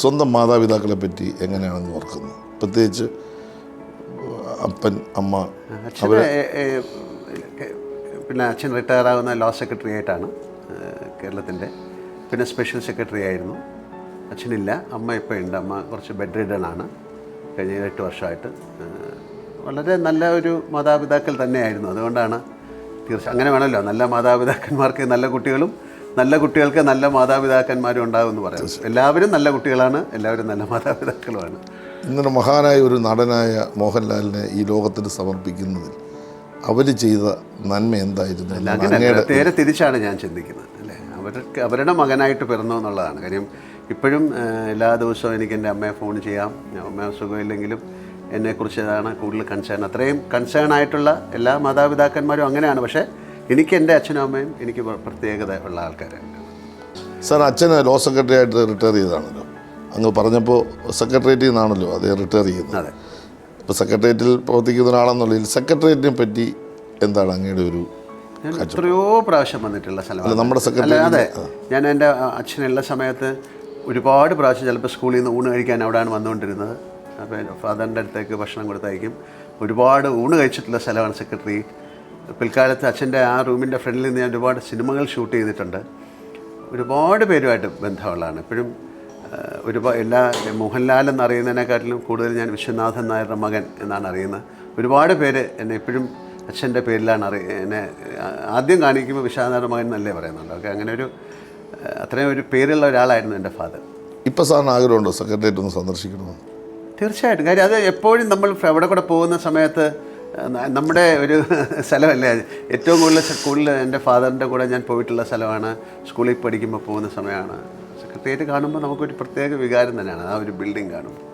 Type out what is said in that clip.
സ്വന്തം മാതാപിതാക്കളെ പറ്റി എങ്ങനെയാണെന്ന് ഓർക്കുന്നത് പ്രത്യേകിച്ച് അപ്പൻ അമ്മ പിന്നെ അച്ഛൻ റിട്ടയർ ആകുന്ന ലോ സെക്രട്ടറി ആയിട്ടാണ് കേരളത്തിന്റെ പിന്നെ സ്പെഷ്യൽ സെക്രട്ടറി ആയിരുന്നു. അച്ഛനില്ല അമ്മ ഇപ്പോൾ ഉണ്ട്. അമ്മ കുറച്ച് ബെഡ് റിഡൺ ആണ്. കഴിഞ്ഞ എട്ട് വർഷമായിട്ട് വളരെ നല്ല ഒരു മാതാപിതാക്കൾ തന്നെയായിരുന്നു. അതുകൊണ്ടാണ് തീർച്ചയായും അങ്ങനെ വേണമല്ലോ. നല്ല മാതാപിതാക്കന്മാർക്ക് നല്ല കുട്ടികളും നല്ല കുട്ടികൾക്ക് നല്ല മാതാപിതാക്കന്മാരും ഉണ്ടാവും എന്ന് പറയാം എല്ലാവരും നല്ല കുട്ടികളാണ് എല്ലാവരും നല്ല മാതാപിതാക്കളുമാണ്. ഇങ്ങനെ മഹാനായ ഒരു നടനായ മോഹൻലാലിനെ ഈ ലോകത്തിന് സമർപ്പിക്കുന്നതിൽ അവർ ചെയ്ത നന്മ എന്തായിരുന്നു നേരെ തിരിച്ചാണ് ഞാൻ ചിന്തിക്കുന്നത് അല്ലേ? അവർക്ക് അവരുടെ മകനായിട്ട് പിറന്നു എന്നുള്ളതാണ്. കാര്യം ഇപ്പോഴും എല്ലാ ദിവസവും എനിക്ക് എന്റെ അമ്മയെ ഫോൺ ചെയ്യാം. അമ്മ സുഖമില്ലെങ്കിലും എന്നെക്കുറിച്ച് അതാണ് കൂടുതൽ കൺസേൺ അത്രയും കൺസേൺ ആയിട്ടുള്ള എല്ലാ മാതാപിതാക്കന്മാരും അങ്ങനെയാണ്. പക്ഷേ എനിക്ക് എന്റെ അച്ഛനും അമ്മയും എനിക്ക് പ്ര- പ്രത്യേകത ഉള്ള ആൾക്കാരാണ് സാർ അച്ഛന് ലോ സെക്രട്ടറി ആയിട്ട് റിട്ടയർ ചെയ്തതാണല്ലോ. അങ്ങ് പറഞ്ഞപ്പോൾ സെക്രട്ടേറിയറ്റിൽ നിന്നാണല്ലോ അദ്ദേഹം റിട്ടയർ ചെയ്യുന്നത്. അതെ. ഇപ്പോൾ സെക്രട്ടേറിയറ്റിൽ പ്രവർത്തിക്കുന്ന ഒരാളെന്നുള്ളതിൽ സെക്രട്ടേറിയറ്റിനെ പറ്റി എന്താണ് അങ്ങയുടെ ഒരു എത്രയോ പ്രാവശ്യം വന്നിട്ടുള്ള സ്ഥലമാണ്. നമ്മുടെ സെക്രട്ടറി അതെ. ഞാൻ എന്റെ അച്ഛനുള്ള സമയത്ത് ഒരുപാട് പ്രാവശ്യം ചിലപ്പോൾ സ്കൂളിൽ നിന്ന് ഊണ് കഴിക്കാൻ അവിടെയാണ് വന്നുകൊണ്ടിരുന്നത്. അപ്പോൾ ഫാദറിന്റെ അടുത്തേക്ക് ഭക്ഷണം കൊടുത്തയക്കും. ഒരുപാട് ഊണ് കഴിച്ചിട്ടുള്ള സ്ഥലമാണ് സെക്രട്ടറി പിൽക്കാലത്ത് അച്ഛന്റെ ആ റൂമിന്റെ ഫ്രണ്ടിൽ നിന്ന് ഞാൻ ഒരുപാട് സിനിമകൾ ഷൂട്ട് ചെയ്തിട്ടുണ്ട്. ഒരുപാട് പേരുമായിട്ട് ബന്ധമുള്ളതാണ്. എപ്പോഴും ഒരുപാട് എല്ലാ മോഹൻലാൽ എന്നറിയുന്നതിനെക്കാട്ടിലും കൂടുതൽ ഞാൻ വിശ്വനാഥൻ നായരുടെ മകൻ എന്നാണ് അറിയുന്നത്. ഒരുപാട് പേര് എന്നെ എപ്പോഴും അച്ഛന്റെ പേരിലാണ് അറിയ എന്നെ ആദ്യം കാണിക്കുമ്പോൾ വിശ്വനാഥൻ മകൻ എന്നല്ലേ പറയുന്നുണ്ട് ഓക്കെ അങ്ങനെ ഒരു അത്രയും ഒരു പേരുള്ള ഒരാളായിരുന്നു എന്റെ ഫാദർ. ഇപ്പോൾ സാറിന് ആഗ്രഹമുണ്ടോ? സെക്രട്ടേറിയറ്റ് ഒന്ന് സന്ദർശിക്കണമെന്ന്? തീർച്ചയായിട്ടും. കാര്യം അത് എപ്പോഴും നമ്മൾ അവിടെ കൂടെ പോകുന്ന സമയത്ത് നമ്മുടെ ഒരു സ്ഥലമല്ലേ? ഏറ്റവും കൂടുതൽ സ്കൂളിൽ എന്റെ ഫാദറിന്റെ കൂടെ ഞാൻ പോയിട്ടുള്ള സ്ഥലമാണ്. സ്കൂളിൽ പഠിക്കുമ്പോൾ പോകുന്ന സമയമാണ്. സെക്രട്ടേറിയറ്റ് കാണുമ്പോൾ നമുക്കൊരു പ്രത്യേക വികാരം തന്നെയാണ്. ആ ഒരു ബിൽഡിംഗ് കാണുമ്പോൾ.